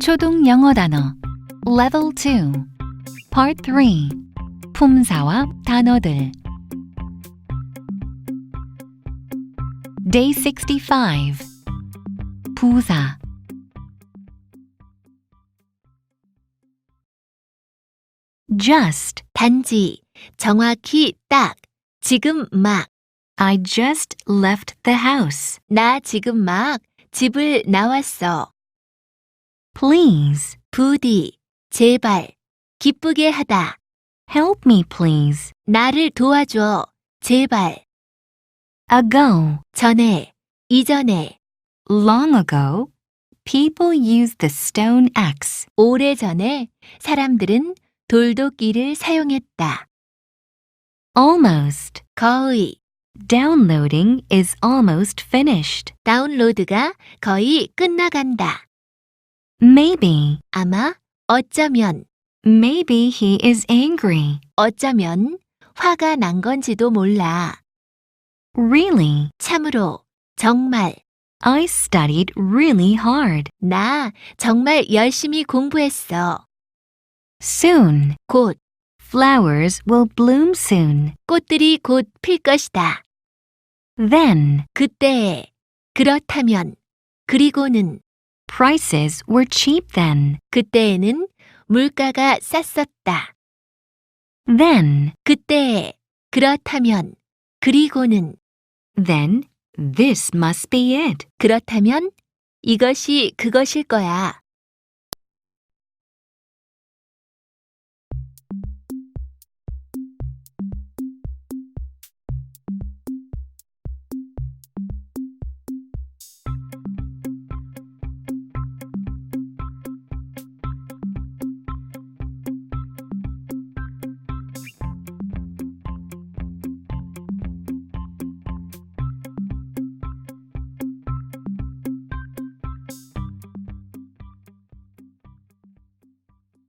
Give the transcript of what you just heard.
초등 영어 단어 Level 2 Part 3 품사와 단어들 Day 65 부사 Just 단지, 정확히 딱, 지금 막, I just left the house. 나 지금 막 집을 나왔어. Please 부디, 제발, 기쁘게 하다. help me please. 나를 도와줘. 제발. Ago 전에, 이전에, Long ago, people used the stone axe. 오래전에 사람들은 돌도끼를 사용했다. Almost. 거의, Downloading is almost finished. 다운로드가 거의 끝나간다. Maybe. 아마, 어쩌면, Maybe he is angry. 어쩌면 화가 난 건지도 몰라. Really. 참으로, 정말, I studied really hard. 나 정말 열심히 공부했어. Soon. 곧, Flowers will bloom soon. 꽃들이 곧 필 것이다. Then. 그때에, 그렇다면, 그리고는, Prices were cheap then. 그때에는 물가가 쌌었다. Then. 그때에, 그렇다면, 그리고는, Then. This must be it. 그렇다면, 이것이 그것일 거야.